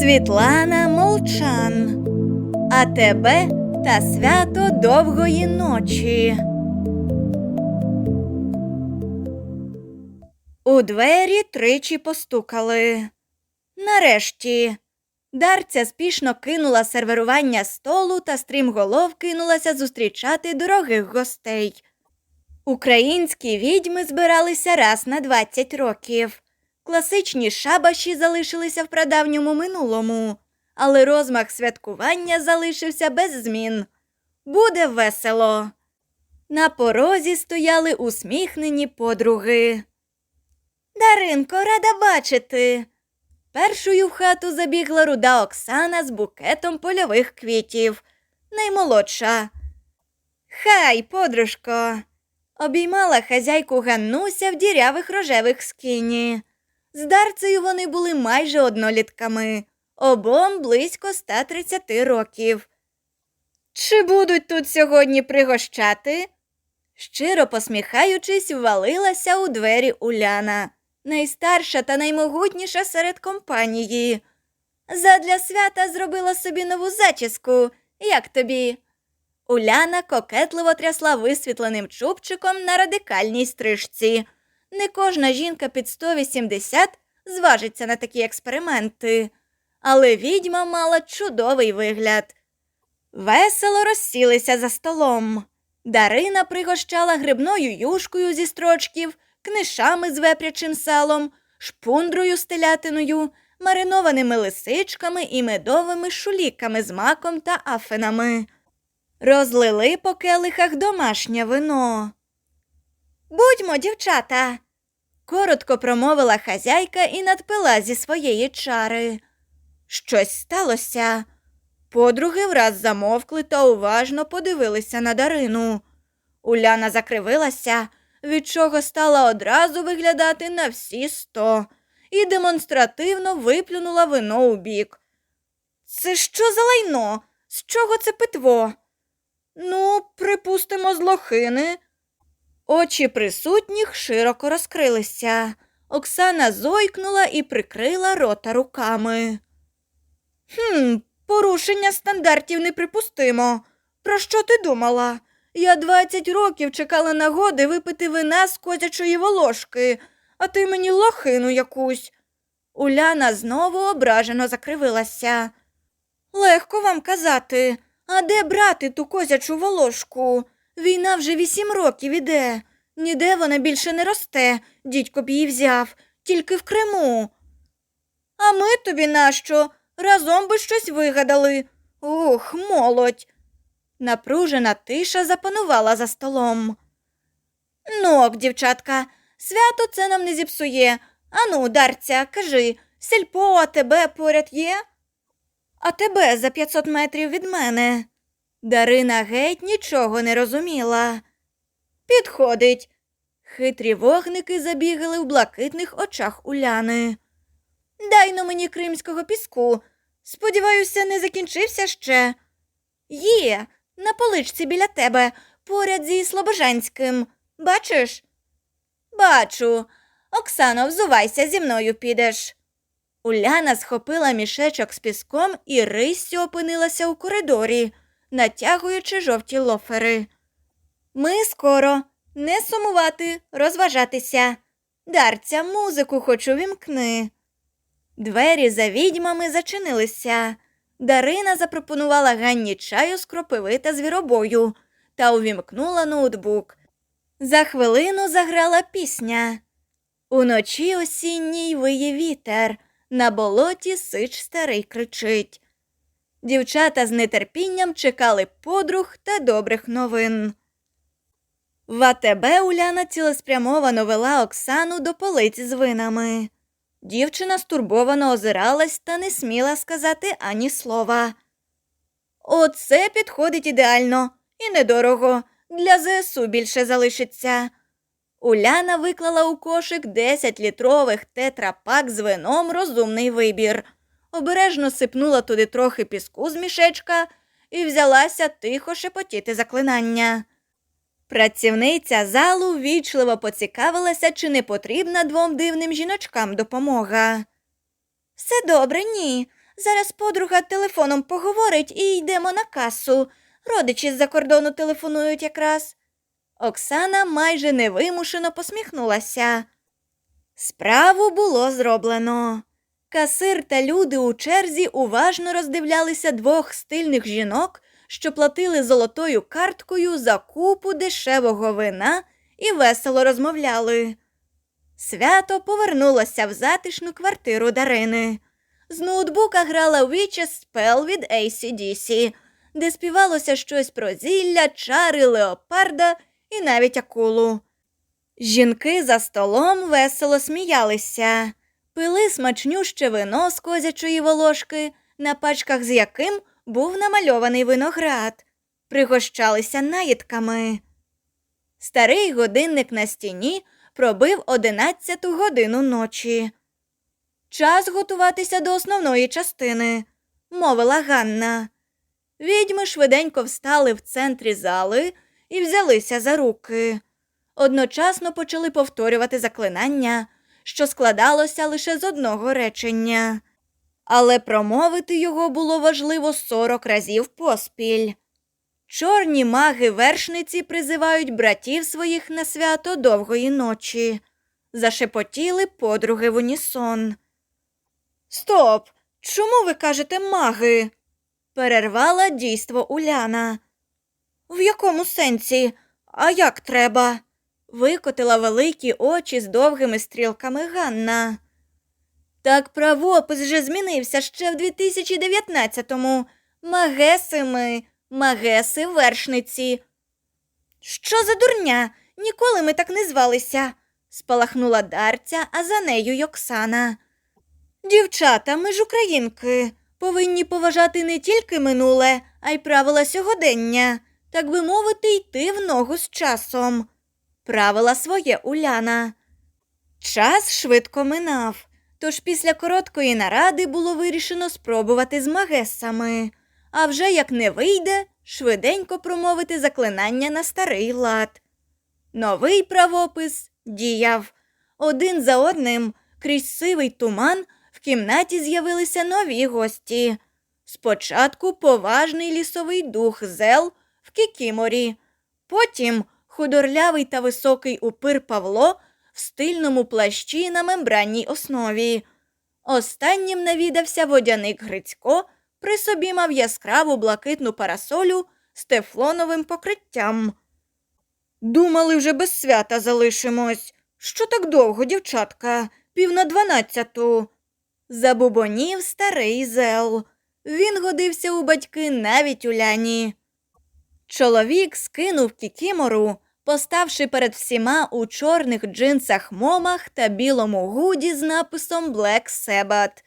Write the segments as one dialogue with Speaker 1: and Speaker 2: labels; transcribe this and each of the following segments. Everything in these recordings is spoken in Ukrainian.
Speaker 1: Світлана Молчан. А тебе та свято довгої ночі. У двері тричі постукали. Нарешті. Дарця спішно кинула сервірування столу та стрімголов кинулася зустрічати дорогих гостей. Українські відьми збиралися раз на 20 років. Класичні шабаші залишилися в прадавньому минулому, але розмах святкування залишився без змін. Буде весело. На порозі стояли усміхнені подруги. Даринко, рада бачити. Першою в хату забігла руда Оксана з букетом польових квітів, наймолодша. Хай, подружко, обіймала хазяйку Ганнуся в дірявих рожевих скіні. З дарцею вони були майже однолітками, обом близько 130 років. Чи будуть тут сьогодні пригощати? Щиро посміхаючись, ввалилася у двері Уляна, найстарша та наймогутніша серед компанії. Задля свята зробила собі нову зачіску. Як тобі? Уляна кокетливо трясла висвітленим чубчиком на радикальній стрижці. Не кожна жінка під 180 зважиться на такі експерименти, але відьма мала чудовий вигляд. Весело розсілися за столом. Дарина пригощала грибною юшкою зі строчків, книшами з вепрячим салом, шпундрою з телятиною, маринованими лисичками і медовими шуліками з маком та афинами. Розлили по келихах домашнє вино. Будьмо, дівчата, коротко промовила хазяйка і надпила зі своєї чари. Щось сталося. Подруги враз замовкли та уважно подивилися на Дарину. Уляна закривилася, від чого стала одразу виглядати на всі сто, і демонстративно виплюнула вино у бік. Це що за лайно? З чого це питво? Ну, припустимо, з лохини. Очі присутніх широко розкрилися. Оксана зойкнула і прикрила рота руками. Хм, порушення стандартів неприпустимо. Про що ти думала? Я двадцять років чекала нагоди випити вина з козячої волошки, а ти мені лохину якусь. Уляна знову ображено закривилася. Легко вам казати, а де брати ту козячу волошку? Війна вже вісім років іде. Ніде вона більше не росте, дідько б її взяв, тільки в Криму. А ми тобі нащо? Разом би щось вигадали. Ух, молодь. Напружена тиша запанувала за столом. Ну, ок, дівчатка, свято це нам не зіпсує. Ану, дарця, кажи, сільпо, а тебе поряд є? А тебе за 500 метрів від мене. Дарина геть нічого не розуміла. Підходить. Хитрі вогники забігали в блакитних очах Уляни. Дай но мені кримського піску. Сподіваюся, не закінчився ще. Є, на поличці біля тебе, поряд зі Слобожанським. Бачиш? Бачу. Оксано, взувайся, зі мною підеш. Уляна схопила мішечок з піском і риссю опинилася у коридорі, натягуючи жовті лофери. Ми скоро не сумувати, розважатися. Дарця, музику хочу вімкни. Двері за відьмами зачинилися. Дарина запропонувала Ганні чаю з кропиви та звіробою та увімкнула ноутбук. За хвилину заграла пісня. Уночі осінній виє вітер, на болоті сич старий кричить. Дівчата з нетерпінням чекали подруг та добрих новин. В АТБ Уляна цілеспрямовано вела Оксану до полиць з винами. Дівчина стурбовано озиралась та не сміла сказати ані слова. Оце підходить ідеально і недорого. Для ЗСУ більше залишиться. Уляна виклала у кошик 10 літрових тетрапак з вином розумний вибір. Обережно сипнула туди трохи піску з мішечка і взялася тихо шепотіти заклинання. Працівниця залу ввічливо поцікавилася, чи не потрібна двом дивним жіночкам допомога. Все добре, ні. Зараз подруга телефоном поговорить і йдемо на касу. Родичі з-за кордону телефонують якраз. Оксана майже невимушено посміхнулася. Справу було зроблено. Касир та люди у черзі уважно роздивлялися двох стильних жінок, що платили золотою карткою за купу дешевого вина і весело розмовляли. Свято повернулося в затишну квартиру Дарини. З ноутбука грала Witch's Spell від ACDC, де співалося щось про зілля, чари, леопарда і навіть акулу. Жінки за столом весело сміялися, пили смачнюще вино з козячої волошки, на пачках з яким був намальований виноград, пригощалися наїдками. Старий годинник на стіні пробив одинадцяту годину ночі. Час готуватися до основної частини, мовила Ганна. Відьми швиденько встали в центрі зали і взялися за руки. Одночасно почали повторювати заклинання, що складалося лише з одного речення, але промовити його було важливо сорок разів поспіль. Чорні маги вершниці призивають братів своїх на свято довгої ночі. Зашепотіли подруги в унісон. Стоп! Чому ви кажете маги? перервала дійство Уляна. В якому сенсі? А як треба? Викотила великі очі з довгими стрілками Ганна. Так правопис же змінився ще в 2019-му. Магеси ми, магеси вершниці. Що за дурня? Ніколи ми так не звалися, спалахнула Дарця, а за нею й Оксана. Дівчата, ми ж українки, повинні поважати не тільки минуле, а й правила сьогодення, так би мовити, йти в ногу з часом. Правила своє Уляна. Час швидко минав, тож після короткої наради було вирішено спробувати з магесами, а вже як не вийде, швиденько промовити заклинання на старий лад. Новий правопис діяв. Один за одним, крізь сивий туман, в кімнаті з'явилися нові гості. Спочатку поважний лісовий дух зел в кікіморі, потім худорлявий та високий упир Павло в стильному плащі на мембранній основі. Останнім навідався водяник Грицько, при собі мав яскраву блакитну парасолю з тефлоновим покриттям. Думали, вже без свята залишимось. Що так довго, дівчатка, пів на дванадцяту. Забубонів старий зел. Він годився у батьки навіть Уляні. Чоловік скинув кікімору, поставши перед всіма у чорних джинсах момах та білому гуді з написом Black Sabbath.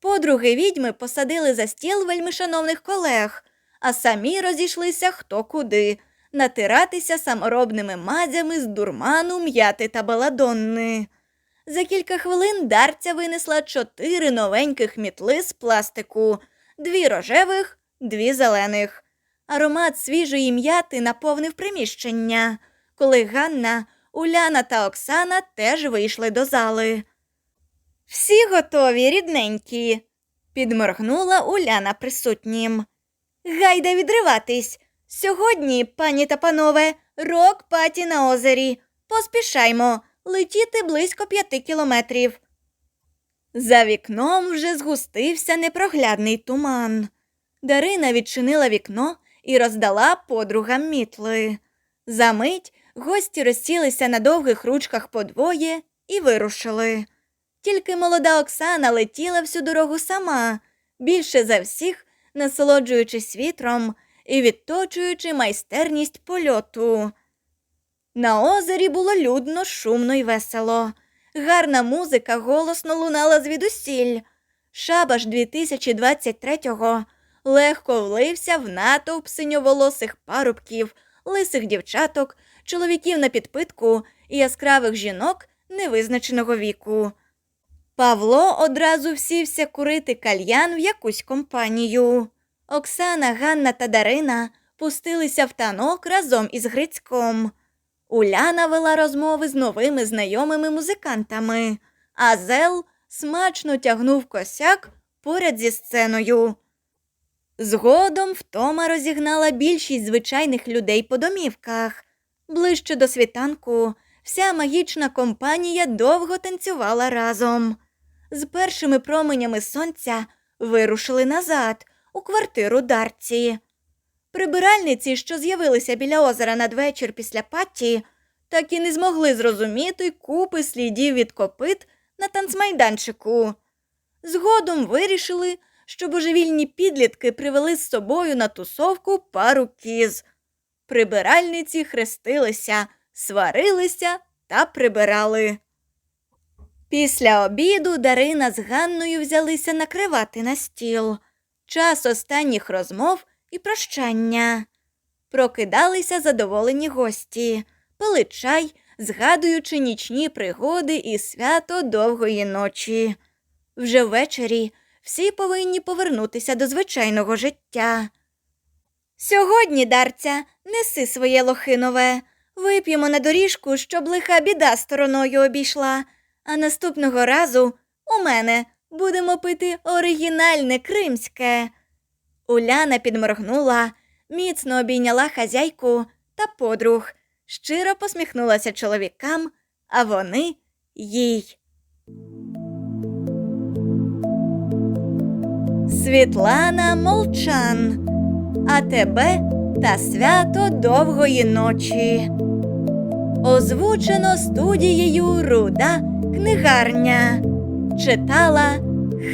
Speaker 1: Подруги відьми посадили за стіл вельмишановних колег, а самі розійшлися хто куди, натиратися саморобними мазями з дурману, м'яти та баладонни. За кілька хвилин дарця винесла чотири новеньких мітли з пластику, дві рожевих, дві зелених. Аромат свіжої м'яти наповнив приміщення, коли Ганна, Уляна та Оксана теж вийшли до зали. Всі готові, рідненькі, підморгнула Уляна присутнім. Гайда відриватись. Сьогодні, пані та панове, рок паті на озері. Поспішаймо летіти близько п'яти кілометрів. За вікном вже згустився непроглядний туман. Дарина відчинила вікно і роздала подругам мітли. Замить гості розсілися на довгих ручках подвоє і вирушили. Тільки молода Оксана летіла всю дорогу сама, більше за всіх насолоджуючись вітром і відточуючи майстерність польоту. На озері було людно, шумно й весело. Гарна музика голосно лунала звідусіль. Шабаш 2023-го легко влився в натовп синьоволосих парубків, лисих дівчаток, чоловіків на підпитку і яскравих жінок невизначеного віку. Павло одразу всівся курити кальян в якусь компанію. Оксана, Ганна та Дарина пустилися в танок разом із Грицьком. Уляна вела розмови з новими знайомими музикантами, а Зел смачно тягнув косяк поряд зі сценою. Згодом втома розігнала більшість звичайних людей по домівках. Ближче до світанку вся магічна компанія довго танцювала разом. З першими променями сонця вирушили назад, у квартиру Дарці. Прибиральниці, що з'явилися біля озера надвечір після патті, так і не змогли зрозуміти купи слідів від копит на танцмайданчику. Згодом вирішили, що божевільні підлітки привели з собою на тусовку пару кіз. Прибиральниці хрестилися, сварилися та прибирали. Після обіду Дарина з Ганною взялися накривати на стіл. Час останніх розмов і прощання. Прокидалися задоволені гості, пили чай, згадуючи нічні пригоди і свято довгої ночі. Вже ввечері всі повинні повернутися до звичайного життя. Сьогодні, Дарця, неси своє лохинове. Вип'ємо на доріжку, щоб лиха біда стороною обійшла, а наступного разу у мене будемо пити оригінальне кримське. Уляна підморгнула, міцно обійняла хазяйку та подруг, щиро посміхнулася чоловікам, а вони їй. Світлана Молчан. А тебе та свято довгої ночі. Озвучено студією Руда книгарня. Читала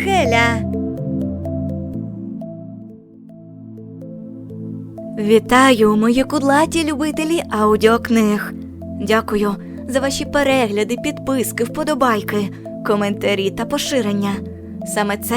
Speaker 1: Хеля. Вітаю, мої кудлаті любителі аудіокниг. Дякую за ваші перегляди, підписки, вподобайки, коментарі та поширення. Саме це